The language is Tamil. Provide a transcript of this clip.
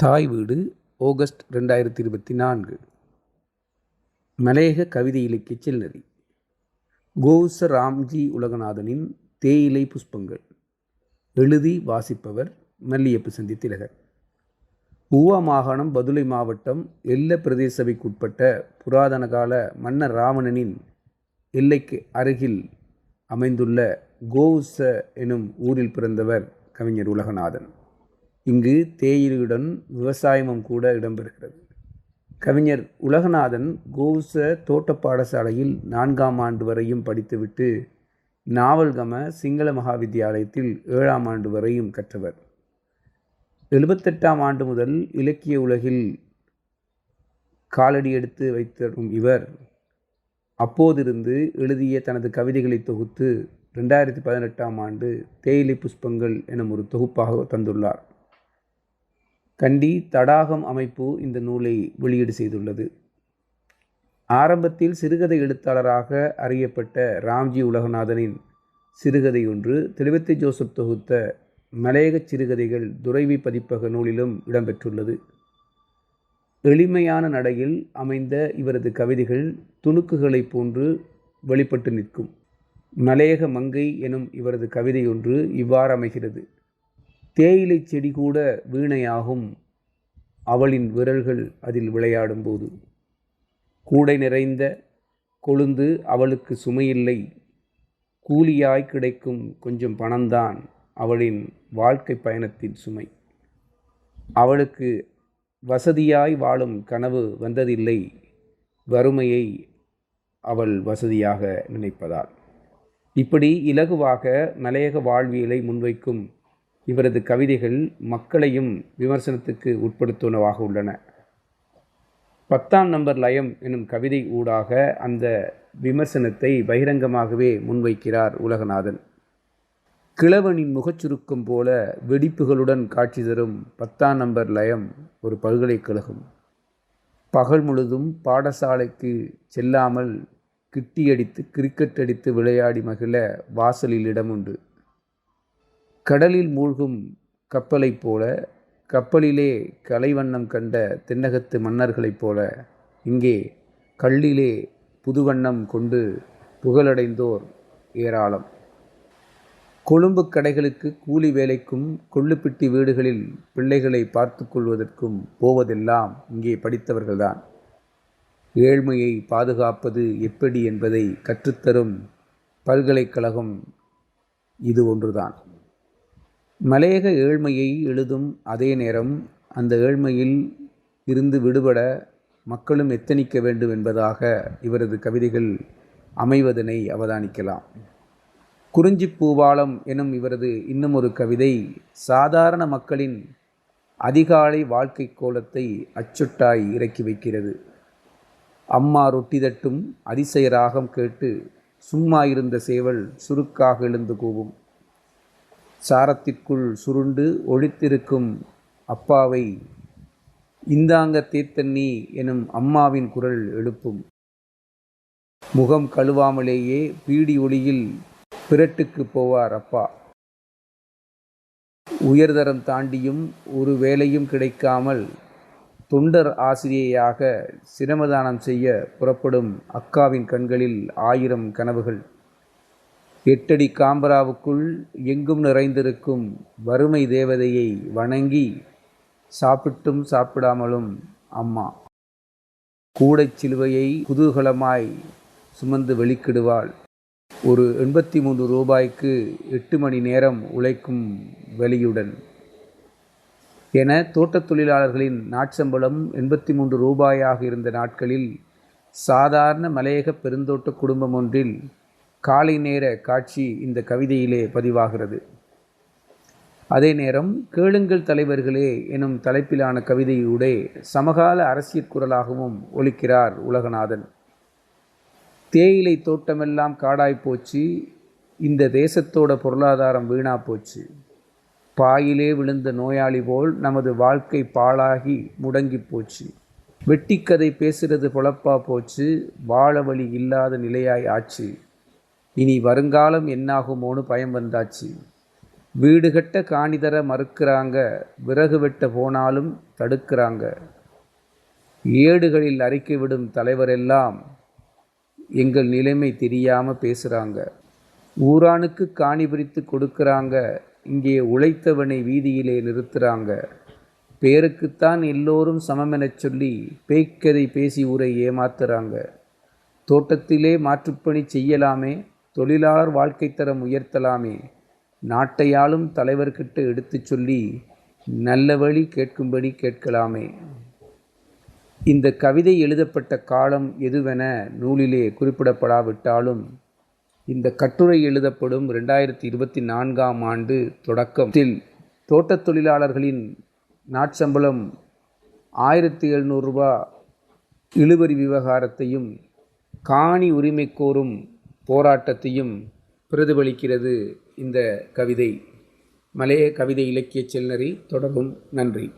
தாய் வீடு ஆகஸ்ட் ரெண்டாயிரத்தி இருபத்தி நான்கு. மலையக கவிதை இலக்கிய செல்லறி. கோவுச ராம்ஜி உலகநாதனின் தேயிலை புஷ்பங்கள். எழுதி வாசிப்பவர் மல்லியப்பு சந்தி திலகர். ஊவா மாகாணம் பதுளை மாவட்டம் எல்ல பிரதேசவைக்குட்பட்ட புராதன கால மன்னர் ராவணனின் எல்லைக்கு அருகில் அமைந்துள்ள கோவுச எனும் ஊரில் பிறந்தவர் கவிஞர் உலகநாதன். இங்கு தேயிலையுடன் விவசாயமும் கூட இடம்பெறுகிறது. கவிஞர் உலகநாதன் கோவுச தோட்ட பாடசாலையில் நான்காம் ஆண்டு வரையும் படித்துவிட்டு நாவல்கம சிங்கள மகாவித்தியாலயத்தில் ஏழாம் ஆண்டு வரையும் கற்றவர். எழுபத்தெட்டாம் ஆண்டு முதல் இலக்கிய உலகில் காலடி எடுத்து வைத்திடும் இவர். அப்போதிருந்து எழுதிய தனது கவிதைகளை தொகுத்து ரெண்டாயிரத்தி பதினெட்டாம் ஆண்டு தேயிலை புஷ்பங்கள் எனும் ஒரு தொகுப்பாக தந்துள்ளார். கண்டி தடாகம் அமைப்பு இந்த நூலை வெளியீடு செய்துள்ளது. ஆரம்பத்தில் சிறுகதை எழுத்தாளராக அறியப்பட்ட ராம்ஜி உலகநாதனின் சிறுகதை ஒன்று தெளிவத்தை ஜோசப் தொகுத்த மலையக சிறுகதைகள் துறைவி பதிப்பக நூலிலும் இடம்பெற்றுள்ளது. எளிமையான நடையில் அமைந்த இவரது கவிதைகள் துணுக்குகளைப் போன்று வெளிப்பட்டு நிற்கும். மலையக மங்கை எனும் இவரது கவிதையொன்று இவ்வாறு அமைகிறது. தேயிலை செடி கூட வீணையாகும். அவளின் விரல்கள் அதில் விளையாடும்போது கூடை நிறைந்த கொழுந்து அவளுக்கு சுமையில்லை. கூலியாய் கிடைக்கும் கொஞ்சம் பணம்தான் அவளின் வாழ்க்கை பயணத்தின் சுமை. அவளுக்கு வசதியாய் வாழும் கனவு வந்ததில்லை. வறுமையை அவள் வசதியாக நினைப்பதால். இப்படி இலகுவாக மலையக வாழ்வியலை முன்வைக்கும் இவரது கவிதைகள் மக்களையும் விமர்சனத்துக்கு உட்படுத்துவனவாக உள்ளன. பத்தாம் நம்பர் லயம் எனும் கவிதை ஊடாக அந்த விமர்சனத்தை பகிரங்கமாகவே முன்வைக்கிறார் உலகநாதன். கிழவனின் முகச்சுருக்கம் போல வெடிப்புகளுடன் காட்சி தரும் பத்தாம் நம்பர் லயம் ஒரு பல்கலைக்கழகம் பகல் முழுதும் பாடசாலைக்கு செல்லாமல் கிட்டியடித்து கிரிக்கெட் அடித்து விளையாடி மகிழ வாசலில் இடம் உண்டு. கடலில் மூழ்கும் கப்பலைப் போல கப்பலிலே கலைவண்ணம் கண்ட தென்னகத்து மன்னர்களைப் போல இங்கே கல்லிலே புதுவண்ணம் கொண்டு புகழடைந்தோர் ஏராளம். கொழும்பு கடைகளுக்கு கூலி வேலைக்கும் கொள்ளுப்பிட்டி வீடுகளில் பிள்ளைகளை பார்த்து கொள்வதற்கும் போவதெல்லாம் இங்கே படித்தவர்கள்தான். ஏழ்மையை பாதுகாப்பது எப்படி என்பதை கற்றுத்தரும் பல்கலைக்கழகம் இது ஒன்றுதான். மலையக ஏழ்மையை எழுதும் அதே நேரம் அந்த ஏழ்மையில் இருந்து விடுபட மக்களும் எத்தனிக்க வேண்டும் என்பதாக இவரது கவிதைகள் அமைவதனை அவதானிக்கலாம். குறிஞ்சி பூவாளம் எனும் இவரது இன்னும் ஒரு கவிதை சாதாரண மக்களின் அதிகாலை வாழ்க்கை கோலத்தை அச்சுட்டாய் இறக்கி வைக்கிறது. அம்மா ரொட்டி தட்டும் அதிசய ராகம் கேட்டு சும்மா இருந்த சேவல் சுருக்காக எழுந்து கூவும். சாரத்திற்குள் சுருண்டு ஒழித்திருக்கும் அப்பாவை இந்தாங்க தீர்த்தண்ணி எனும் அம்மாவின் குரல் எழுப்பும். முகம் கழுவாமலேயே பீடி ஒளியில் பிரட்டுக்கு போவார் அப்பா. உயர்தரம் தாண்டியும் ஒரு வேலையும் கிடைக்காமல் தொண்டர் ஆசிரியையாக சிரமதானம் செய்ய புறப்படும் அக்காவின் கண்களில் ஆயிரம் கனவுகள். எட்டடி காம்பராவுக்குள் எங்கும் நிறைந்திருக்கும் வறுமை தேவதையை வணங்கி சாப்பிட்டும் சாப்பிடாமலும் அம்மா. கூடைச் சிலுவையை குதூகலமாய் சுமந்து வெளிக்கிடுவாள். ஒரு எண்பத்தி மூன்று ரூபாய்க்கு எட்டு மணி நேரம் உழைக்கும் வெளியுடன் என தோட்டத் தொழிலாளர்களின் நாட்சம்பளம் எண்பத்தி மூன்று ரூபாயாக இருந்த நாட்களில் சாதாரண மலையக பெருந்தோட்ட குடும்பம் ஒன்றில் காலை நேர காட்சி இந்த கவிதையிலே பதிவாகிறது. அதே நேரம் கேளுங்கள் தலைவர்களே எனும் தலைப்பிலான கவிதையுடைய சமகால அரசியற் குரலாகவும் ஒலிக்கிறார் உலகநாதன். தேயிலை தோட்டமெல்லாம் காடாய் போச்சு இந்த தேசத்தோட பொருளாதாரம் வீணா போச்சு. பாயிலே விழுந்த நோயாளி போல் நமது வாழ்க்கை பாழாகி முடங்கி போச்சு. வெட்டிக்கதை பேசுறது பொழப்பா போச்சு வாழ வழி இல்லாத நிலையாய் ஆச்சு. இனி வருங்காலம் என்னாகுமோன்னு பயம் வந்தாச்சு. வீடு கட்ட காணிதர மறுக்கிறாங்க விறகு வெட்ட போனாலும் தடுக்கிறாங்க. ஏடுகளில் அறிக்கை விடும் தலைவரெல்லாம் எங்கள் நிலைமை தெரியாமல் பேசுகிறாங்க ஊரானுக்கு காணி பிரித்து கொடுக்குறாங்க இங்கே உழைத்தவனை வீதியிலே நிறுத்துகிறாங்க பேருக்குத்தான் எல்லோரும் சமமெனச் சொல்லி பேய்க்கதை பேசி ஊரை ஏமாத்துறாங்க. தோட்டத்திலே மாற்றுப்பணி செய்யலாமே தொழிலாளர் வாழ்க்கை தரம் உயர்த்தலாமே. நாட்டையாளும் தலைவர்கிட்ட எடுத்துச் சொல்லி நல்ல வழி கேட்கும்படி கேட்கலாமே. இந்த கவிதை எழுதப்பட்ட காலம் எதுவென நூலிலே குறிப்பிடப்படாவிட்டாலும் இந்த கட்டுரை எழுதப்படும் ரெண்டாயிரத்தி இருபத்தி நான்காம் ஆண்டு தொடக்கத்தில் தோட்டத் தொழிலாளர்களின் நாட்சம்பளம் ஆயிரத்தி எழுநூறுரூபா இழுபறி விவகாரத்தையும் காணி உரிமை கோரும் போராட்டத்தையும் பிரதிபலிக்கிறது இந்த கவிதை. மலைய கவிதை இலக்கிய செல்நரி தொடரும் நன்றி.